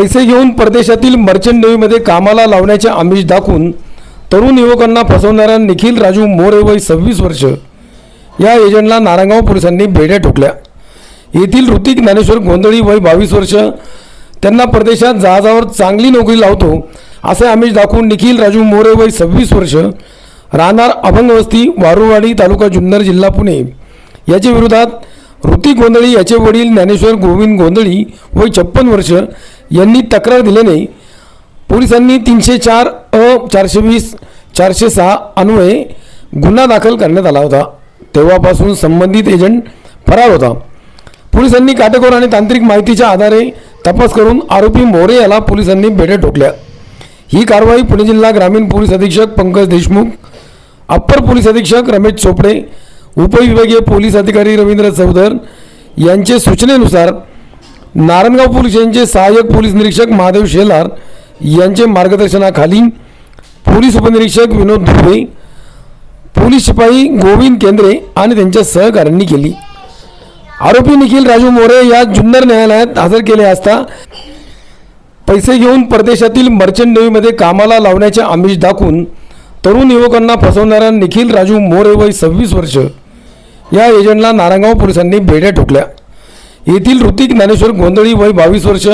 पैसे घेऊन परदेशातील मर्चंट नेव्हीमध्ये कामाला लावण्याचे आमिष दाखवून तरुण युवकांना फसवणाऱ्या निखिल राजू मोरे वय सव्वीस वर्ष या एजंटला नारायणगाव पोलिसांनी बेड्या ठोकल्या. येथील ऋतिक ज्ञानेश्वर गोंधळी वय बावीस वर्ष त्यांना परदेशात जहाजावर चांगली नोकरी लावतो असे आमिष दाखवून निखिल राजू मोरे वय सव्वीस वर्ष राहणार अभंगवस्ती वारुवाडी तालुका जुन्नर जिल्हा पुणे. याच्या विरोधात ऋतिक गोंधळी याचे वडील ज्ञानेश्वर गोविंद गोंधळी वय छप्पन वर्ष यांनी तक्रार दिल्याने पोलिसांनी तीनशे चार अ चारशे वीस चारशे सहा अन्वये गुन्हा दाखल करण्यात आला होता. तेव्हापासून संबंधित एजंट फरार होता. पोलिसांनी काटेकोर आणि तांत्रिक माहितीच्या आधारे तपास करून आरोपी मोरे याला पोलिसांनी बेड्या ठोकल्या. ही कारवाई पुणे जिल्हा ग्रामीण पोलीस अधीक्षक पंकज देशमुख अप्पर पोलीस अधीक्षक रमेश चोपडे उपविभागीय पोलीस अधिकारी रवींद्र चौधर यांचे सूचनेनुसार नारायणगाव पोलीस यांचे सहाय्यक पोलीस निरीक्षक महादेव शेलार यांचे मार्गदर्शनाखाली पोलीस उपनिरीक्षक विनोद दुबे पोलीस शिपाई गोविंद केंद्रे आणि त्यांच्या सहकाऱ्यांनी केली. आरोपी निखिल राजू मोरे या जुन्नर न्यायालयात हजर केले असता पैसे घेऊन परदेशातील मर्चंट नेव्हीमध्ये कामाला लावण्याचे आमिष दाखवून तरुण युवकांना फसवणाऱ्या निखिल राजू मोरे वय सव्वीस वर्ष या एजंटला नारायणगाव पोलिसांनी बेड्या ठोकल्या. येथील ऋतिक ज्ञानेश्वर गोंधळी वय बावीस वर्ष.